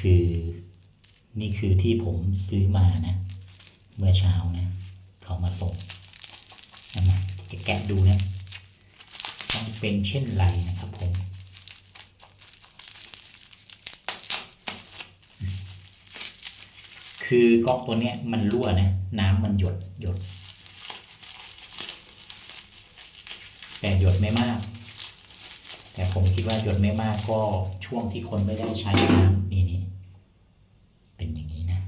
คือนี่คือที่ผมซื้อมานะ เมื่อเช้านะ เขามาส่งนะมาจะแกะดูนะต้องเป็นเช่นไรนะครับผมคือก๊อกตัวเนี้ยมันรั่วนะ น้ำมันหยดหยด แต่หยดไม่มาก แต่ผมคิดว่าหยดไม่มากก็ช่วงที่คนไม่ได้ใช้น้ำนีนี่เป็นอย่างนี้นะ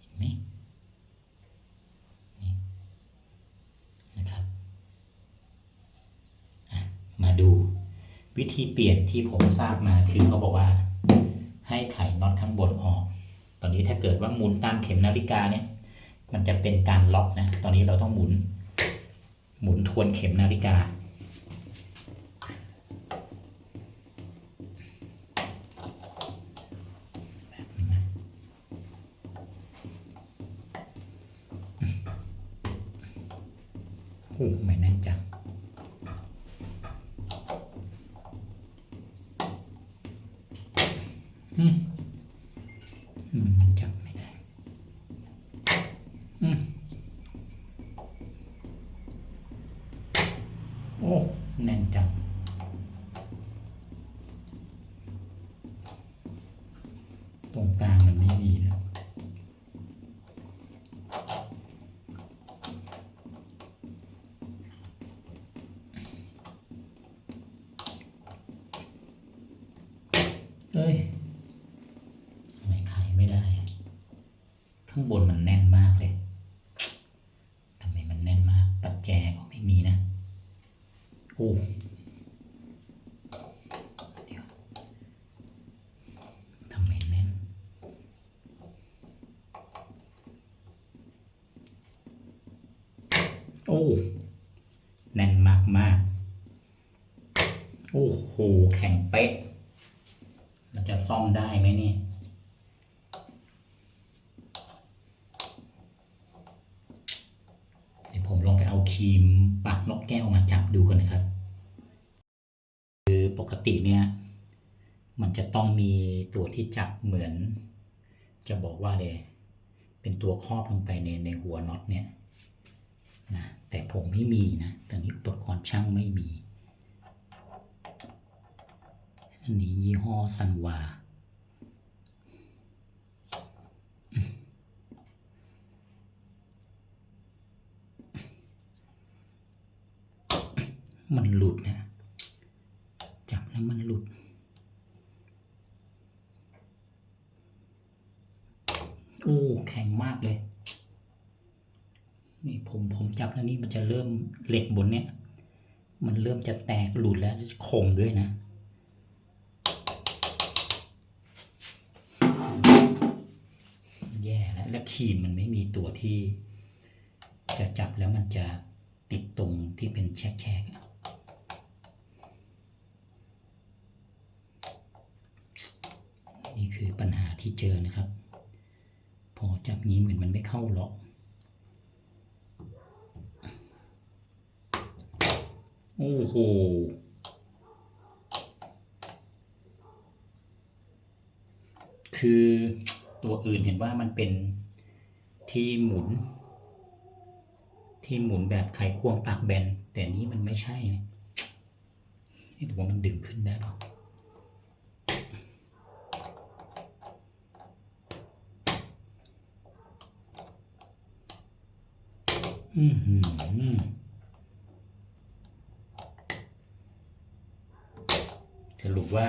เห็นไหมนี่นะครับอะมา ดู วิธีเปลี่ยนที่ผมทราบมาคือเขาบอกว่า ให้ไขน็อตข้างบนออก ตอนนี้ถ้าเกิดว่าหมุนตามเข็มนาฬิกาเนี่ย มันจะเป็นการล็อกนะ ตอนนี้เราต้องหมุน หมุนทวนเข็มนาฬิกาโอ้ไม่แน่นจัง เอ้ยทำไมขายไม่ได้ ข้างบนมันแน่นมากเลยทำไมมันแน่นมาก ปัจแจก็ไม่มีนะ โอ้ทำไมแน่นโอ้ แน่นมากมาก โอ้โห แข็งเป๊ะ ซ่อมได้ไหมเนี่ยเดี๋ยวผมลองไปเอาครีมปากนกแก้วมาจับดูกันนะครับ คือปกติเนี่ย มันจะต้องมีตัวที่จับเหมือน จะบอกว่าเลยเป็นตัวครอบลงไปในในหัวน็อตเนี่ยนะแต่ผมไม่มีนะตอนนี้อุปกรณ์ช่างไม่มี อันนี้ยี่ห้อซันวา มันหลุดนะจับแล้วมันหลุด โอ้ แข็งมากเลย นี่ผมผมจับแล้วนี่มันจะเริ่มเหล็กบนเนี้ยมันเริ่มจะแตกหลุดแล้วคงด้วยนะ และครีมมันไม่มีตัวที่ จะจับแล้วมันจะติดตรงที่เป็นแฉกๆนี่คือปัญหาที่เจอนะครับ พอจับงี้เหมือนมันไม่เข้าล็อก โอ้โห คือ ตัวอื่นเห็นว่ามันเป็นที่หมุน ที่หมุนแบบไขควงปากแบน แต่นี้มันไม่ใช่นี่ดูว่ามันดึงขึ้นได้เปล่าอือหือสรุปว่า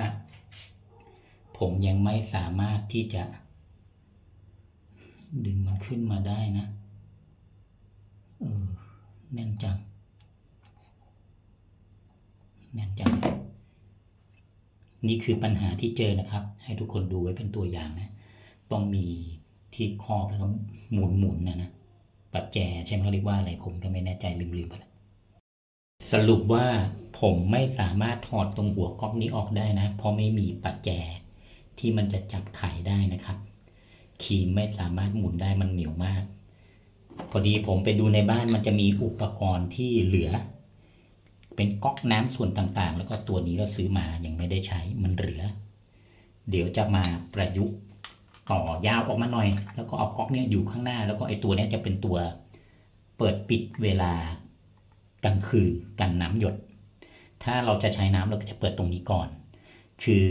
ผมยังไม่สามารถที่จะ ดึงมันขึ้นมาได้นะ เออ แน่นจัง แน่นจัง นี่คือปัญหาที่เจอนะครับ ให้ทุกคนดูไว้เป็นตัวอย่างนะ ต้องมีที่ครอบแล้วก็หมุนหมุนนะนะ ปัจแจใช่ไหมเขาเรียกว่าอะไรผมก็ไม่แน่ใจลืมๆไปแล้วสรุปว่าผมไม่สามารถถอดตรงหัวก๊อกนี้ออกได้นะ เพราะไม่มีปัจแจที่มันจะจับไขได้นะครับ ครีมไม่สามารถหมุนได้มันเหนียวมาก พอดีผมไปดูในบ้านมันจะมีอุปกรณ์ที่เหลือ เป็นก๊อกน้ำส่วนต่างๆ แล้วก็ตัวนี้ก็ซื้อมายังไม่ได้ใช้มันเหลือ เดี๋ยวจะมาประยุกต์ต่อยาวออกมาหน่อย แล้วก็เอาก๊อกเนี่ยอยู่ข้างหน้า แล้วก็ไอตัวเนี้ยจะเป็นตัวเปิดปิดเวลากลางคืนกันน้ำหยด ถ้าเราจะใช้น้ำเราก็จะเปิดตรงนี้ก่อน คือ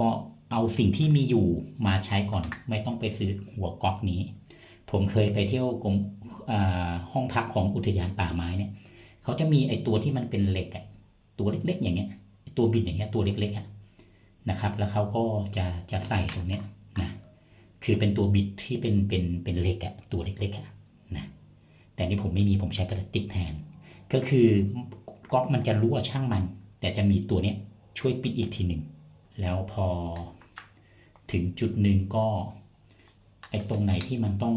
ก็ เอาสิ่งที่มีอยู่มาใช้ก่อน ไม่ต้องไปซื้อหัวก๊อกนี้ ผมเคยไปเที่ยวกรมห้องพักของอุทยานป่าไม้เนี่ยเขาจะมีไอตัวที่มันเป็นเหล็กอะตัวเล็กๆ อย่างเงี้ย ตัวบิดอย่างเงี้ยตัวเล็กๆอะนะครับ แล้วเขาก็จะจะใส่ตรงเนี้ยนะคือเป็นตัวบิดที่เป็นเป็นเป็นเหล็กอะตัวเล็กๆอะนะแต่นี่ผมไม่มีผมใช้พลาสติกแทน ก็คือก๊อกมันจะรั่วช่างมัน แต่จะมีตัวเนี้ยช่วยปิดอีกทีหนึ่งแล้วพอ ถึงจุดหนึ่งก็ไอ้ตรงไหนที่มันต้อง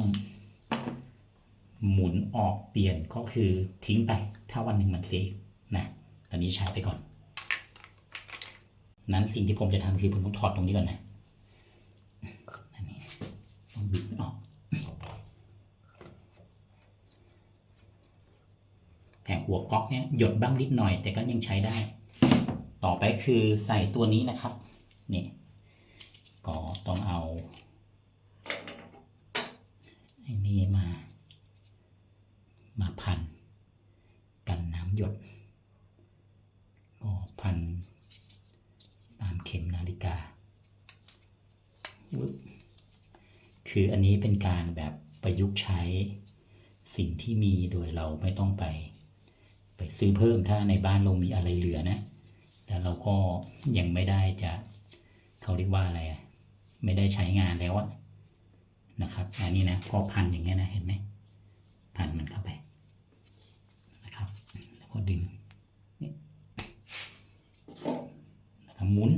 หมุนออกเปลี่ยนก็คือทิ้งไป ถ้าวันหนึ่งมันเสียอีกนะตอนนี้ใช้ไปก่อน นั้นสิ่งที่ผมจะทำคือผมต้องถอดตรงนี้ก่อนนะอันนี้ต้องบิดออกแต่หัวก๊อกเนี่ยหยดบ้างนิดหน่อย แต่ก็ยังใช้ได้ ต่อไปคือใส่ตัวนี้นะครับ นี่ ต้องเอาไอ้นี่มา มาพัน กันน้ำหยดก็พันตามเข็มนาฬิกา คืออันนี้เป็นการแบบประยุกต์ใช้สิ่งที่มีโดยเราไม่ต้องไป ไปซื้อเพิ่มถ้าในบ้านเรามีอะไรเหลือนะ แต่เราก็ยังไม่ได้จะเขาเรียกว่าอะไรอะ ไม่ได้ใช้งานแล้วอะนะครับอันนี้นะพอพันอย่างเงี้ยนะเห็นไหมพันมันเข้าไปนะครับแล้วก็ดึงนี่แล้วก็หมุน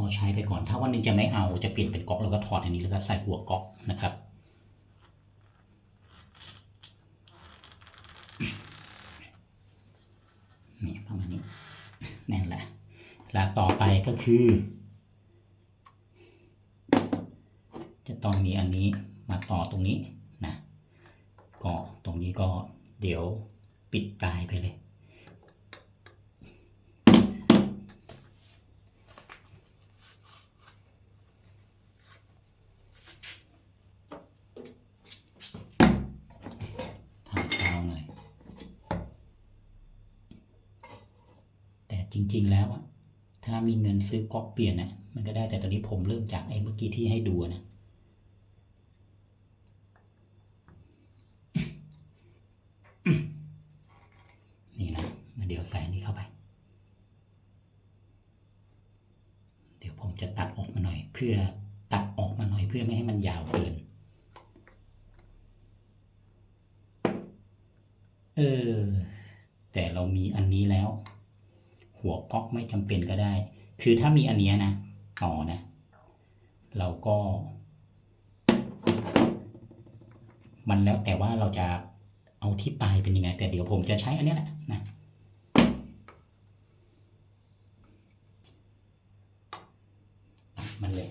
ก็ใช้ไปก่อน ถ้าวันหนึงจะไม่เอาจะเปลี่ยนเป็นก๊อกแล้วก็ถอดอันนี้แล้วก็ใส่หัวก๊อกนะครับ นี่ประมาณนี้นั่นแหละ แล้วต่อไปก็ คือ จะต้องมีอันนี้มาต่อตรงนี้นะก็ตรงนี้ก็เดี๋ยวปิดตายไปเลยทากาวหน่อยแต่จริง ๆ แล้วอะ ถ้ามีเงินซื้อก๊อกเปลี่ยนนะมันก็ได้แต่ตอนนี้ผมเริ่มจากไอ้เมื่อกี้ที่ให้ดูนะนี่นะมาเดี๋ยวใส่นี้เข้าไป เดี๋ยวผมจะตัดออกมาหน่อย เพื่อตัดออกมาหน่อยเพื่อไม่ให้มันยาวเกิน เออ แต่เรามีอันนี้แล้ว หัวก๊อกไม่จำเป็นก็ได้ คือถ้ามีอันเนี้ยนะต่อนะ เราก็ มันแล้วแต่ว่าเราจะเอาที่ปลายเป็นยังไง แต่เดี๋ยวผมจะใช้อันนี้แหละนะมันเลย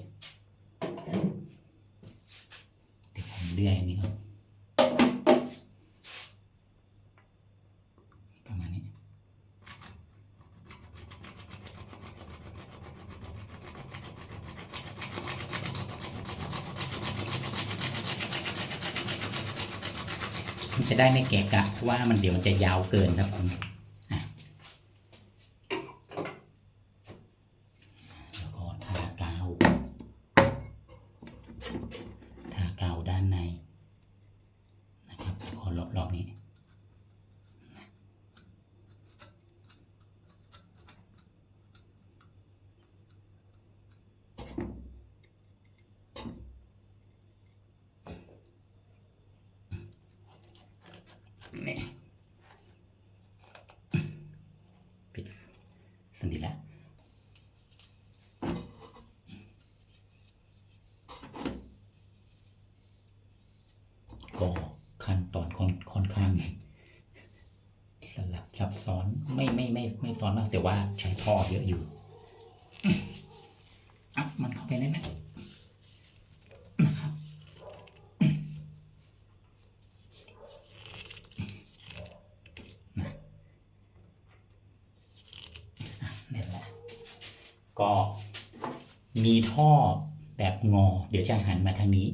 เดี๋ยวผมเลื่อยอันนี้ก่อนประมาณนี้ มันจะ ได้ไม่แกะกะเพราะว่ามันเดี๋ยวมันจะยาวเกินครับผมอะแล้วก็ทากาว ทากาวด้านใน นะครับแล้วก็รอบๆนี้ นี่ปิด สนิทแล้วก็ขั้นตอนค่อนค่อนข้างสลับซับซ้อนไม่ไม่ไม่ไม่ซ้อนมากแต่ว่าใช้ท่อเยอะอยู่อะมันเข้าไปแน่ๆนะ ท่อแบบงอ เดี๋ยวจะหันมาทางนี้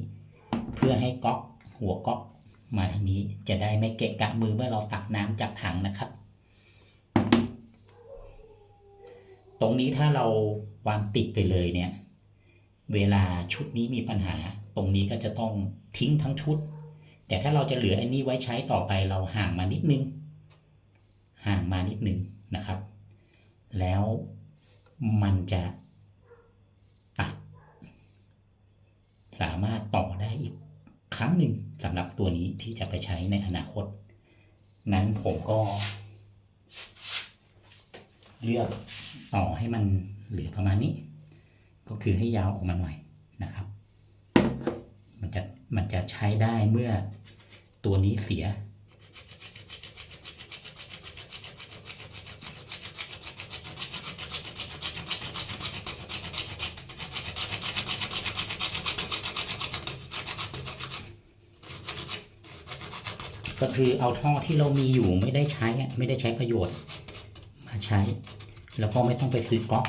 เพื่อให้ก๊อกหัวก๊อกมาทางนี้จะได้ไม่เกะกะมือเมื่อเราตักน้ำจากถังนะครับ ตรงนี้ถ้าเราวางติดไปเลยเนี่ย เวลาชุดนี้มีปัญหา ตรงนี้ก็จะต้องทิ้งทั้งชุด แต่ถ้าเราจะเหลืออันนี้ไว้ใช้ต่อไปเราห่างมานิดนึง ห่างมานิดนึงนะครับ แล้วมันจะตัด สามารถต่อได้อีกครั้งหนึ่งสำหรับตัวนี้ที่จะไปใช้ในอนาคต นั้นผมก็ เลือกต่อให้มันเหลือประมาณนี้ ก็คือให้ยาวออกมาหน่อยนะครับ มันจะมันจะใช้ได้เมื่อตัวนี้เสีย ก็คือเอาท่อที่เรามีอยู่ไม่ได้ใช้ไม่ได้ใช้ประโยชน์ มาใช้ แล้วก็ไม่ต้องไปซื้อก๊อก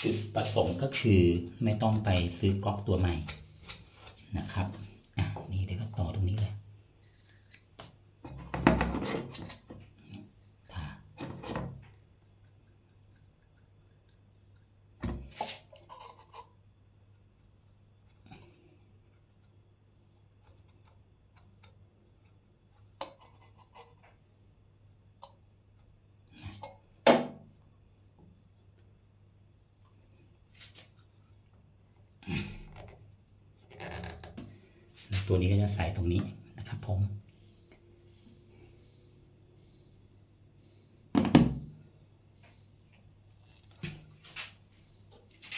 จุดประสงค์ก็คือไม่ต้องไปซื้อก๊อกตัวใหม่นะครับอะนี่เดี๋ยวก็ต่อตรงนี้เลย ตัวนี้ก็จะใส่ตรงนี้นะครับผม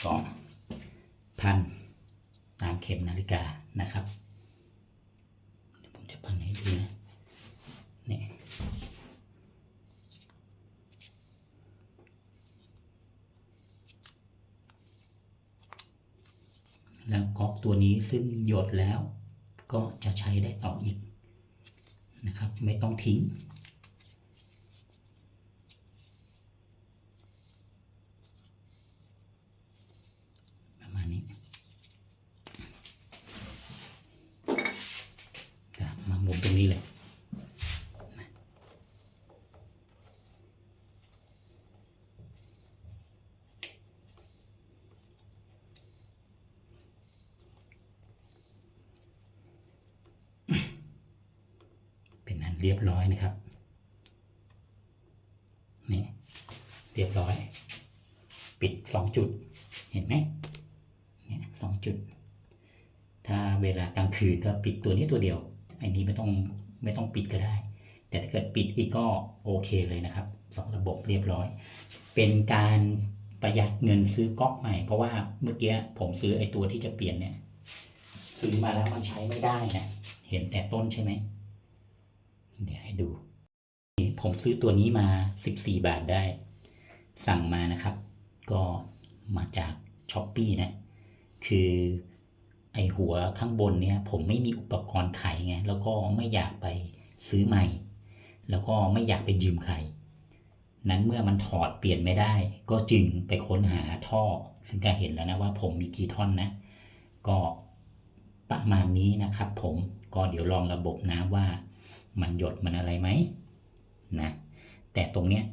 ก็พันตามเข็มนาฬิกานะครับผมจะพันให้ดูนะนี่แล้วก๊อกตัวนี้ซึ่งหยดแล้ว ก็จะใช้ได้ต่ออีกนะครับ ไม่ต้องทิ้ง ประมาณนี้ครับมาหมุนตรงนี้เลยนะ เรียบร้อยนะครับ นี่ เรียบร้อย ปิดสองจุด เห็นไหมเนี่ยสองจุด ถ้าเวลากลางคืนก็ปิดตัวนี้ตัวเดียว อันนี้ไม่ต้องไม่ต้องปิดก็ได้ แต่ถ้าเกิดปิดอีกก็โอเคเลยนะครับสองระบบเรียบร้อย เป็นการประหยัดเงินซื้อก๊อกใหม่ เพราะว่าเมื่อกี้ผมซื้อไอ้ตัวที่จะเปลี่ยนเนี่ยซื้อมาแล้วมันใช้ไม่ได้นะ เห็นแต่ต้นใช่ไหม เดี๋ยวให้ดู ผมซื้อตัวนี้มา 14 บาทได้ สั่งมานะครับ ก็มาจากช้อปปีนะ คือไอหัวข้างบนเนี่ย ผมไม่มีอุปกรณ์ไขไง แล้วก็ไม่อยากไปซื้อใหม่ แล้วก็ไม่อยากไปยืมใคร นั้นเมื่อมันถอดเปลี่ยนไม่ได้ ก็จึงไปค้นหาท่อ ซึ่งก็เห็นแล้วนะว่าผมมีกี่ท่อนนะ ก็ประมาณนี้นะครับผม ก็เดี๋ยวลองระบบน้ำว่า มันหยดมันอะไรไหมนะแต่ตรงเนี้ย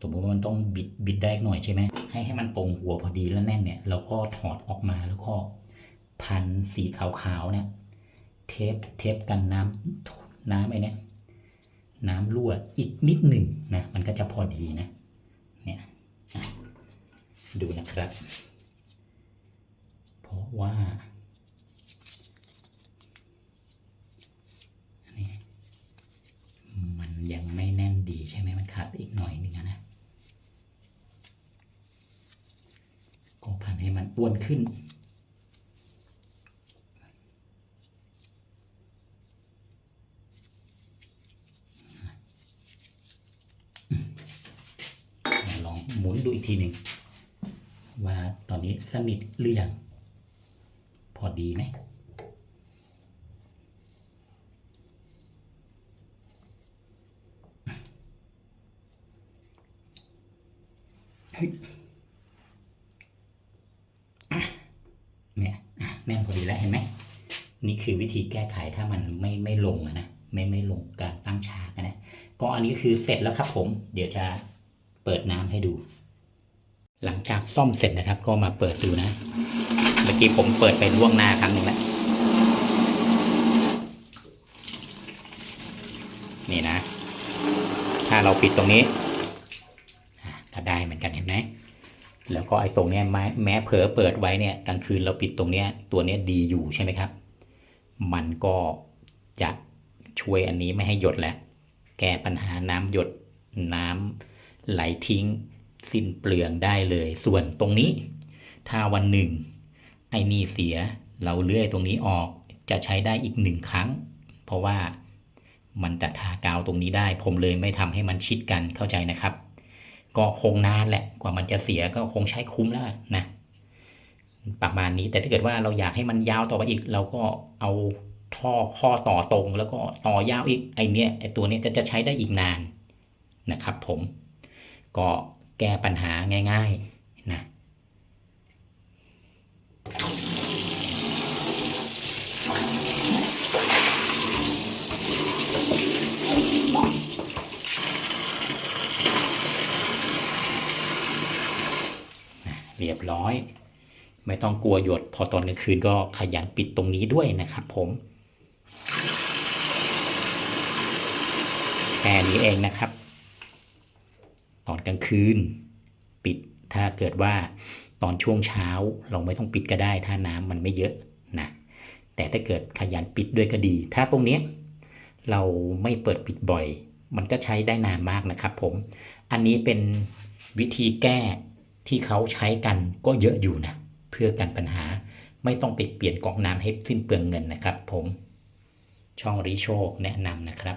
สมมติว่ามันต้องบิดบิดได้หน่อยใช่ไหมให้ให้มันตรงหัวพอดีแล้วแน่นเนี่ยเราก็ถอดออกมาแล้วก็พันสีขาวๆเนี่ยเทปเทปกันน้ำน้ำไอ้เนี่ยน้ำรั่วอีกนิดหนึ่งนะมันก็จะพอดีนะเนี่ยดูนะครับ เพราะว่า มัน ยังไม่แน่นดีใช่ไหมมันขาดอีกหน่อยหนึ่งนะก็พันให้มันอ้วนขึ้น ลองหมุนดูอีกทีหนึ่งว่าตอนนี้สนิทหรือยังพอดีไหม น ฮ้ยอะเนี่ยอะ แน่นพอดีแล้วเห็นไหมนี่คือวิธีแก้ไขถ้ามันไม่ไม่ลงอะนะไม่ไม่ลงการตั้งฉากนะก็อันนี้คือเสร็จแล้วครับผม เดี๋ยวจะเปิดน้ำให้ดู หลังจากซ่อมเสร็จนะครับ ก็มาเปิดดูนะ เมื่อกี้ผมเปิดไปล่วงหน้าครั้งหนึงแล้วนี่นะ ถ้าเราปิดตรงนี้อะก็ได้เหมือนกันเห็นไหม แล้วก็ไอ้ตรงเนี้ยแม้เผลอเปิดไว้เนี่ยกลางคืนเราปิดตรงเนี้ยตัวเนี้ยดีอยู่ใช่ไหมครับ มันก็จะช่วยอันนี้ไม่ให้หยดแล้วแก้ปัญหาน้ำหยดน้ำไหลทิ้ง สิ้นเปลืองได้เลย ส่วนตรงนี้ ถ้าวันหนึ่ง ไอ้นี่เสียเราเลื่อยตรงนี้ออกจะใช้ได้อีกหนึ่งครั้ง เพราะว่ามันจะทากาวตรงนี้ได้ ผมเลยไม่ทำให้มันชิดกันเข้าใจนะครับ ก็คงนานแหละกว่ามันจะเสียก็คงใช้คุ้มแล้วนะประมาณนี้แต่ถ้าเกิดว่าเราอยากให้มันยาวต่อไปอีก เราก็เอาท่อข้อต่อตรง แล้วก็ต่อยาวอีกไอเนี้ยไอตัวนี้ก็จะใช้ได้อีกนานนะครับผมก็แก้ปัญหาง่าย ๆนะ เรียบร้อย ไม่ต้องกลัวหยดพอตอนกลางคืนก็ขยันปิดตรงนี้ด้วยนะครับผมแค่นี้เองนะครับ ตอนกลางคืน ปิดถ้าเกิดว่าตอนช่วงเช้าเราไม่ต้องปิดก็ได้ ถ้าน้ำมันไม่เยอะนะแต่ถ้าเกิดขยันปิดด้วยก็ดี ถ้าตรงนี้เราไม่เปิดปิดบ่อย มันก็ใช้ได้นานมากนะครับผม อันนี้เป็นวิธีแก้ ที่เขาใช้กันก็เยอะอยู่นะ เพื่อกันปัญหาไม่ต้องไปเปลี่ยนก๊อกน้ำให้สิ้นเปลืองเงินนะครับผม ช่องริโชคแนะนำนะครับ